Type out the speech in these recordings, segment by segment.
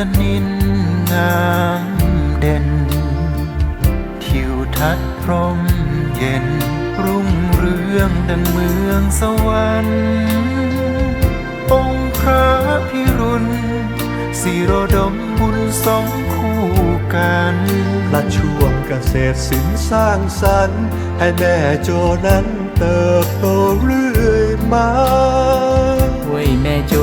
อินทนินงามเด่น ทิวทัศน์พรหมเย็น รุ่งเรืองดังเมืองสวรรค์องค์พระพิรุณสีโรดมบุญสองคู่กันละช่วงเกษตรศิลป์สร้างสรรค์ให้แม่โจนั้นเติบโตเรื่อยมา ห้วยแม่โจ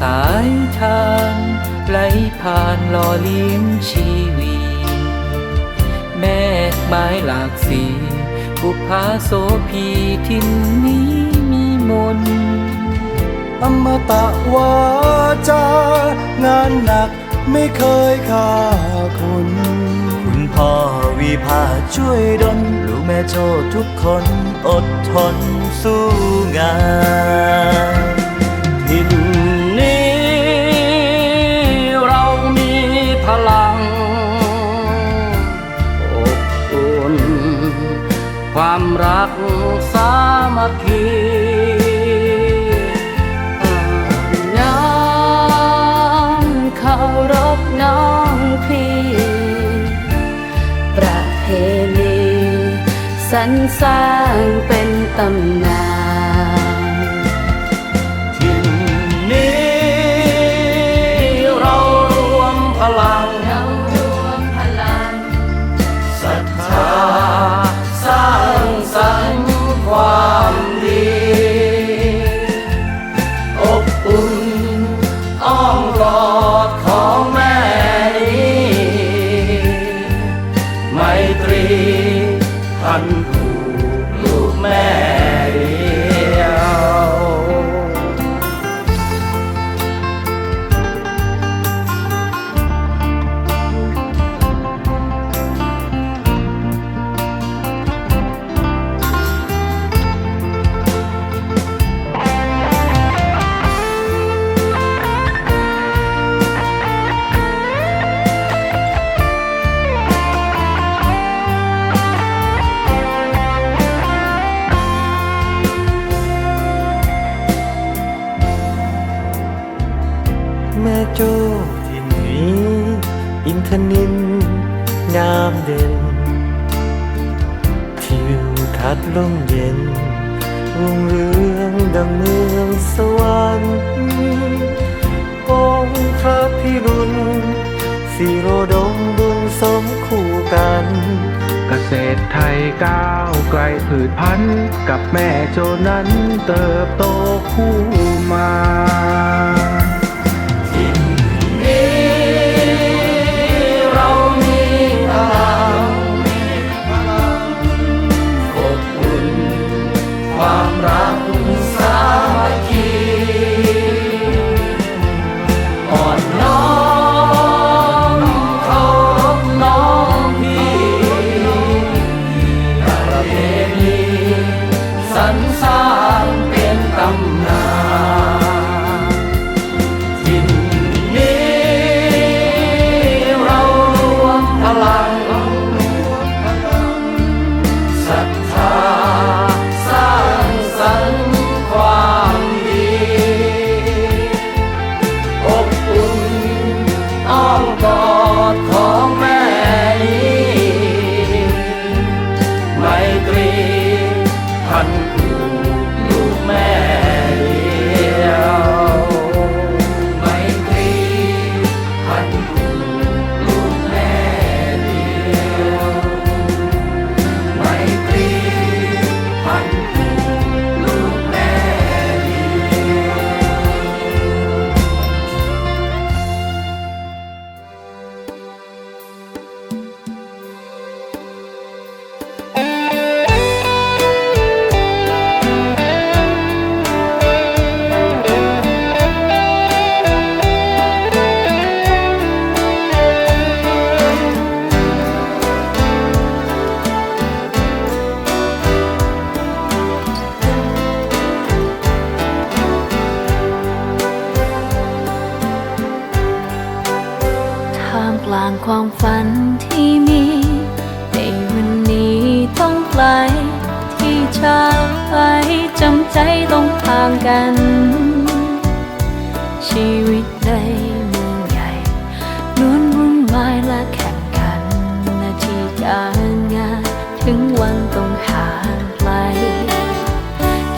สายทาน ไหลผ่านหล่อเลี้ยงชีวีแม่ไม้หลากสี บุพาโสพีทินนี้มีมน อมตะวาจา งานหนักไม่เคยขาดคุณ คุณพ่อวิภาช่วยดลลูกแม่โจทุกคนอดทนสู้งาน รักสามัคคีน้ำเคารพน้องพี่ ประเพณีสรรสร้างเป็นตำนาน ความฝันที่มี ในวันนี้ต้องไกลที่ช้าไปจำใจต้องทางกัน ชีวิตในเมืองใหญ่ล้วนวุ่นวายและแข่งกันนาทีการงาน ถึงวันต้องห่างไกล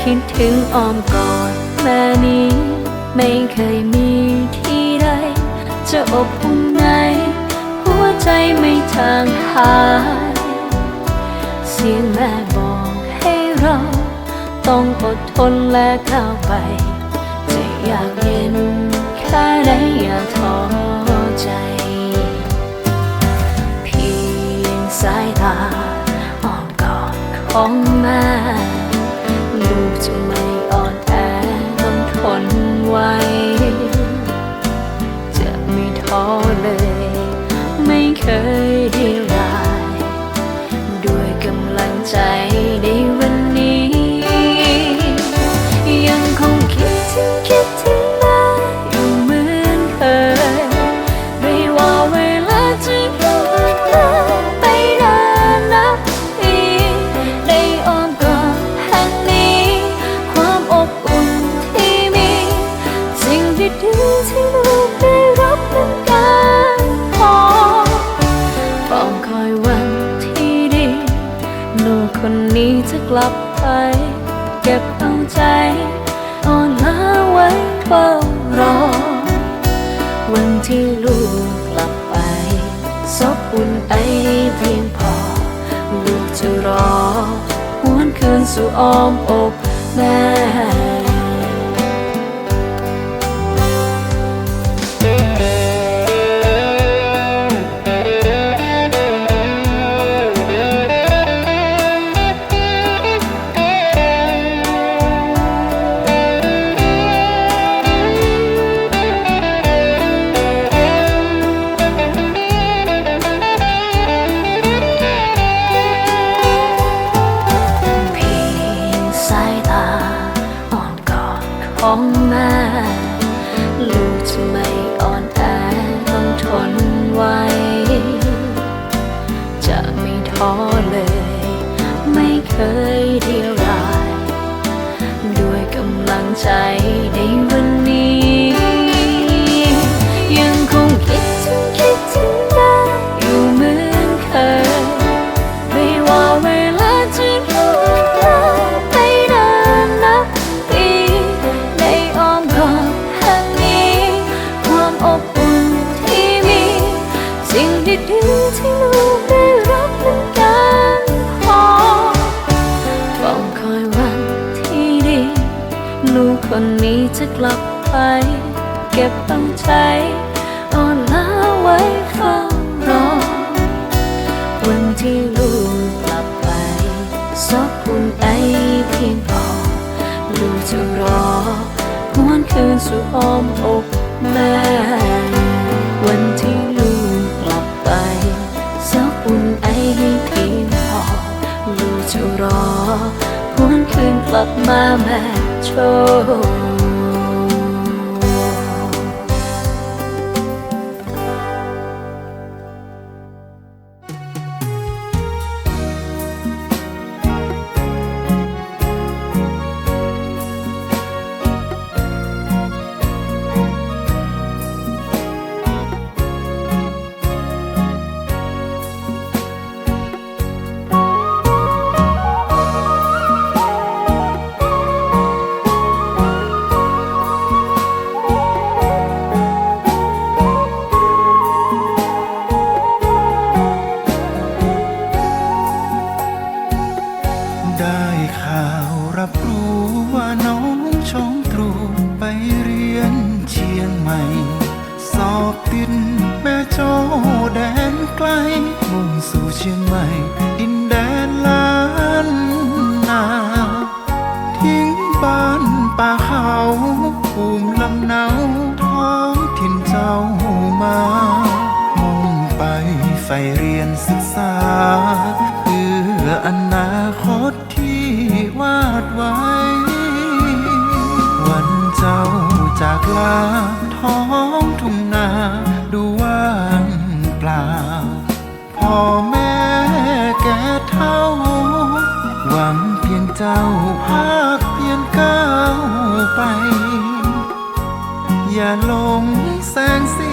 คิดถึงอ้อมกอดแม่นี้ ไม่เคยมีที่ใดจะอบ ใจไม่ทางหาย เสียงแม่บอกให้เรา ต้องอดทนและก้าวไป จะอยากเย็นแค่ไหนอย่าท้อใจ เพียงสายตาอ้อมกอดของแม่ลูกจะไม่อ่อนแอต้องทนไว้ เคยได้ราย ด้วยกำลังใจในวันนี้ ยังคงคิดถึงคิดถึงม่อยู่เหมือนเคยไม่ว่าเวลาจะล่วงเลยไปนานนับปีในอ้อมกอดแห่งนี้ ความอบอุ่นที่มี สิ่งดีๆที่ ลับไป เก็บเอาใจ อ่อนล้าไว้เฝ้ารอ วันที่ลูกกลับไปซบอุ่นไอเพียงพอ ลูกจะรอหวนคืนสู่อ้อมอกแม่ เก็บตั้งใจอ่อนล้าไว้เฝ้ารอ วันที่ลูกกลับไปซบอุ่นไอเพียงพอ ลูกจะรอหวนคืนสู่อ้อมอกแม่ วันที่ลูกกลับไปซบอุ่นไอเพียงพอ ลูกจะรอหวนคืนกลับมาแม่โชคาภูมิลำเนาท้องถิ่นเจ้ามา มุ่งไปใฝ่เรียนศึกษา เพื่ออนาคตที่วาดไว้ วันเจ้าจากลาท้องทุ่งนาดูว่างเปล่าพ่อแม่แก่เท่า หวังเพียงเจ้าภาคเพียงก้าว ไป อย่าหลงแสงสี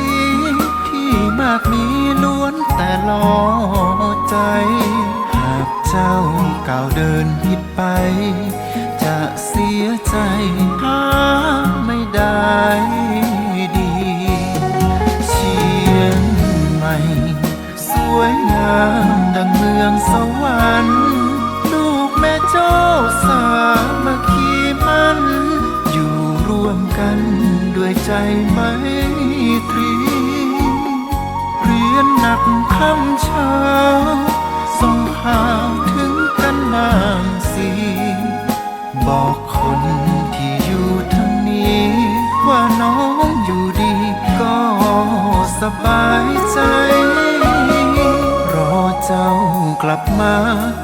ที่มากมีล้วนแต่หล่อใจ หากเจ้าก้าวเดินผิดไป จะเสียยใจถ้าไม่ได้ดี เชียงใหม่ สวยงามดังเมืองสว ใจไม่ตรีเรียนหนักคำเช้าส่งข่าวถึงกันนางสีบอกคนที่อยู่ทางนี้ ว่าน้องอยู่ดีก็สบายใจ รอเจ้ากลับมา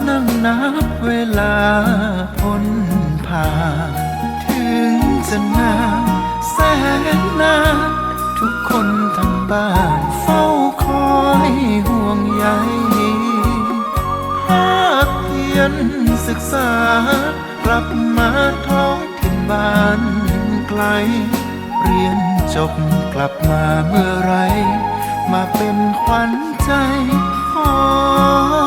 นั่งนับเวลา นนาน ทุกคนทั้งบ้านเฝ้าคอยห่วงใยภาคเพียนศึกษากลับมาท้องถิ่นบ้านไกล เรียนจบกลับมาเมื่อไร มาเป็นขวัญใจของ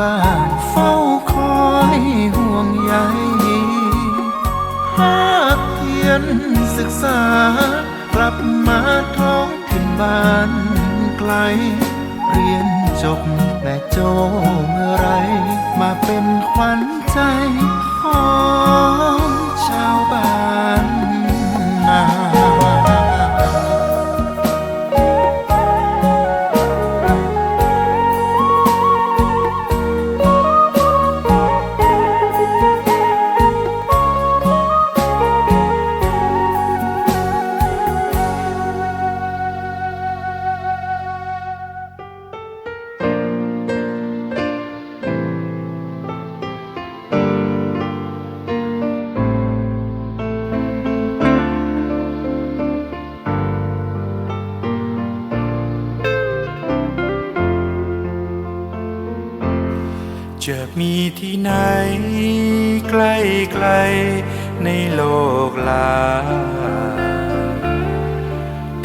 บ้านเฝ้าคอยห่วงใยภาคเพียนศึกษากลับมาท้องถิ่นบ้านไกล เรียนจบแม่โจเมื่อไร มาเป็นขวัญใจของชาวบ้านนาา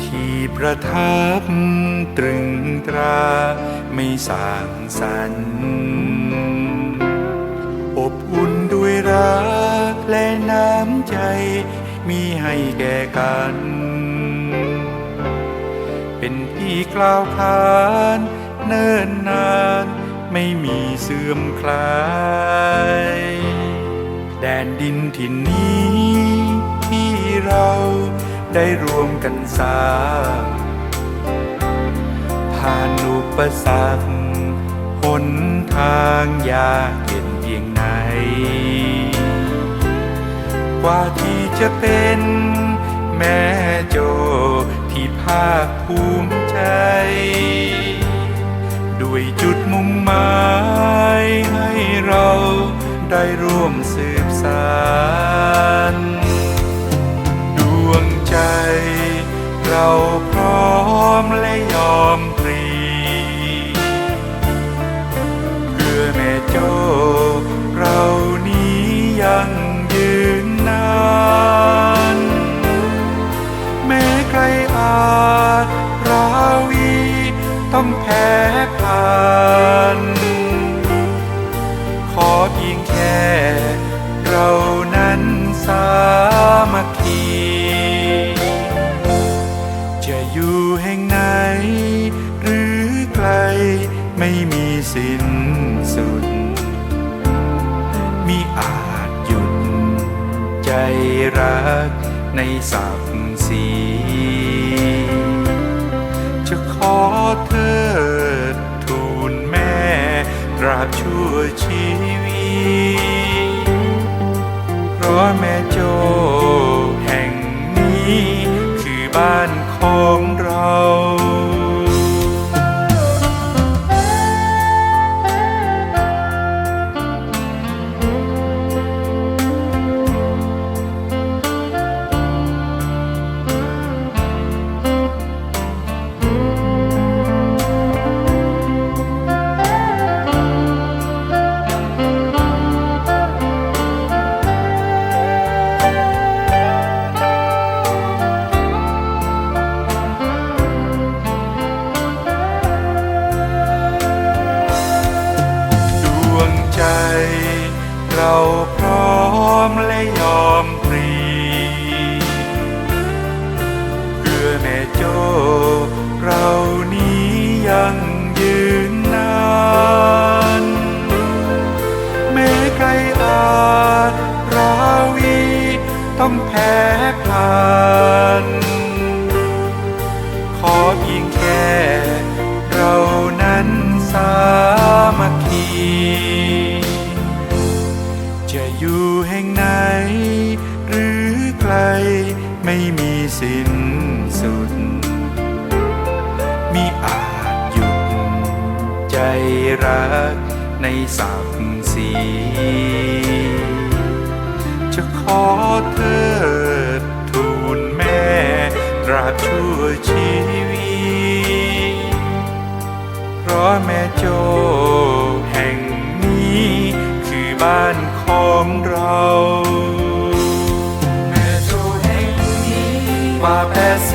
ที่ประทับตรึงตราไม่สางสรรอบอุ่นด้วยรักและน้ำใจมีให้แก่กัน เป็นที่กล่าวขานเนิ่นนานไม่มีเสื่อมคลาย แดนดินถิ่นนี้ เราได้รวมกันสร้างผ่านอุปสรรคหนทางยากเย็นเพียงไหน กว่าที่จะเป็นแม่โจที่ภาคภูมิใจ ด้วยจุดมุ่งหมายให้เราได้ร่วมสืบสาน ใจ เราพร้อมและยอมพลีเพื่อแม่โจ้เรานี้ยังยืนนานแม้ใครอาจราวีต้องแพ้ บ้านของเราแม่โจแห่งนี้กว่าแปดสิ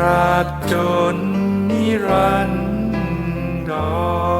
ราบจนนิรันดร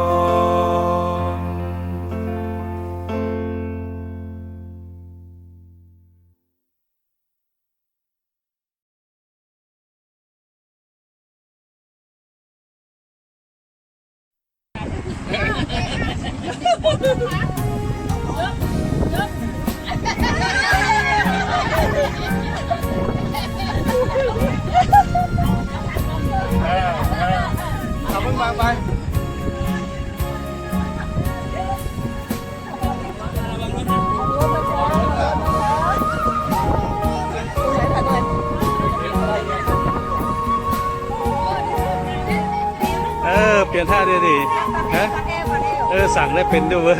นท่าด้วยดิฮะเออสั่งได้เป็นด้วยเว้ย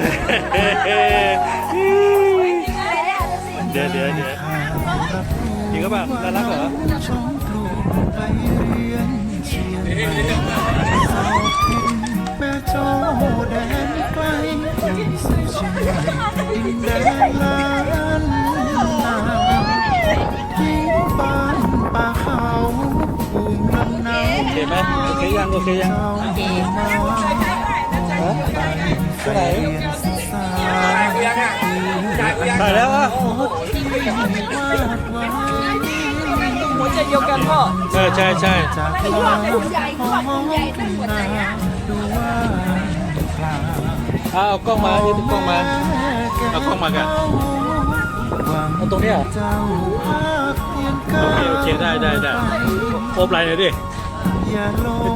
เดี๋ยวเดี๋ยวเดี๋ยวจริงก็แบบน่ารักเหรอช่องกลูไปเรียนเชียงใหม่สาวทินแม่โจแดนไกลยังสู่เชียงใหม่ดินแดนล้าน มโอเคยังโอเคยังโอเคไหนได้แล้วอะหัวใจเดียวกันพ่อใช่ใช่ใช่ใช่เอากล้องมาเอากล้องมาเอากล้องมากันเอาตรงนี้อะโอเคโอเคได้ได้ได้โอบไหลหน่อยดิ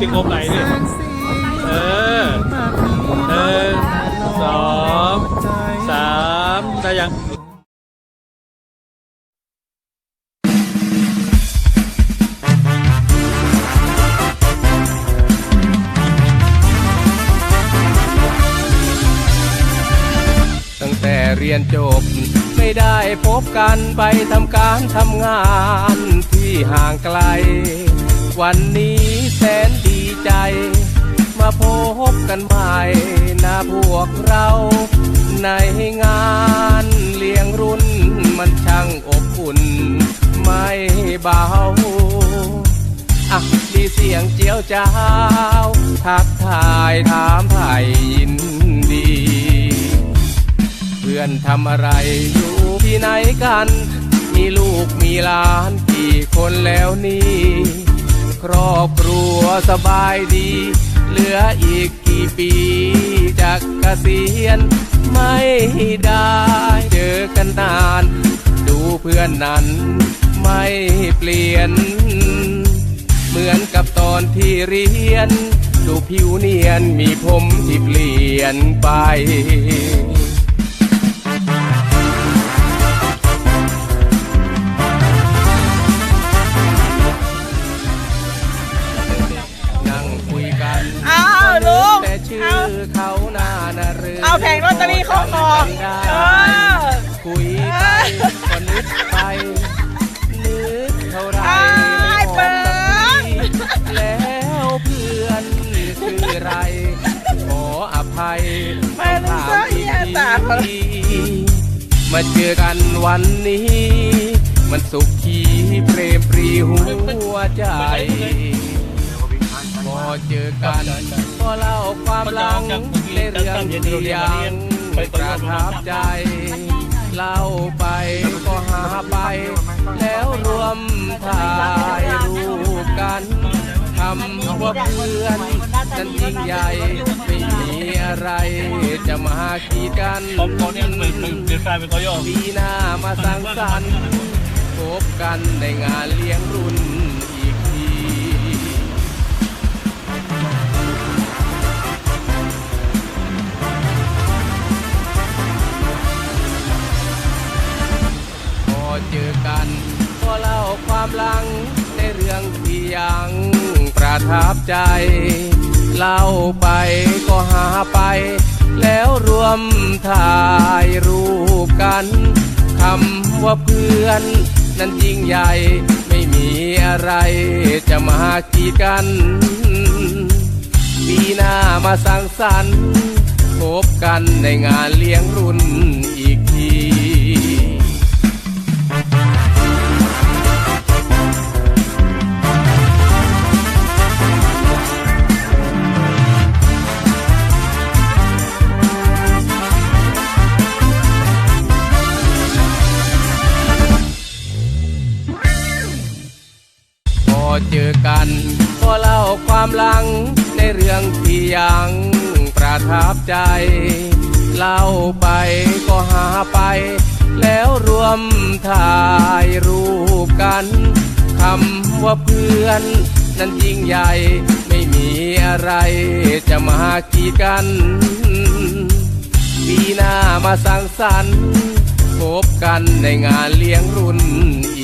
ติ๊กโอบไหล่ดิแสงสีเออหนึ่งสองสามได้ยังตั้งแต่เรียนจบ ไม่ได้พบกันไปทำการทำงานที่ห่างไกล วันนี้แสนดีใจ มาพบกันใหม่นะพวกเรา ในงานเลี้ยงรุ่นมันช่างอบอุ่น ไม่เบาอะมีเสียงเจียวจ้าวทักทายถามไทยยินดี เพื่อนทำอะไรอยู่ที่ไหนกัน มีลูกมีหลานกี่คนแล้วนี่ ครอบครัวสบายดี เหลืออีกกี่ปีจากเกษียณไม่ได้เจอกันนาน ดูเพื่อนนั้นไม่เปลี่ยน เหมือนกับตอนที่เรียน ดูผิวเนียนมีผมที่เปลี่ยนไป แผงลอตเตอรี่เข้าคอเออคุยไปก็นึกไปนึกเท่าไรอ้ายเปิดแล้วเพื่อนคืออะไร ขออภัยไม่รู้ซะเหี้ยตาทีมาเจอกันวันนี้ มันสุขขีเปรมปรีหัวใจพอ เจอกันพอเล่าความหลังในเรื่องที่ยังประทับใจ เล่าไปก็หาไป แล้วรวมถ่ายรูปกันคำว่าเพื่อนนั้นยิ่งใหญ่ไม่มีอะไร จะมาขีดกันปีหน้ามาสร้างสรรค์พบกันในงานเลี้ยงรุ่น เจอกันก็เล่าความหลังในเรื่องที่ยังประทับใจ เล่าไปก็หาไป แล้วรวมถ่ายรูปกันคำว่าเพื่อน นั้นยิ่งใหญ่ไม่มีอะไรจะมากีกันปีหน้ามาสร้างสรรค์พบกันในงานเลี้ยงรุ่นอีก เจอกันก็เล่าความหลังในเรื่องที่ยังประทับใจ เล่าไปก็หาไป แล้วรวมถ่ายรูปกันคำว่าเพื่อน นั้นยิ่งใหญ่ไม่มีอะไรจะมากีกันปีหน้ามาสร้างสรรค์พบกันในงานเลี้ยงรุ่นอี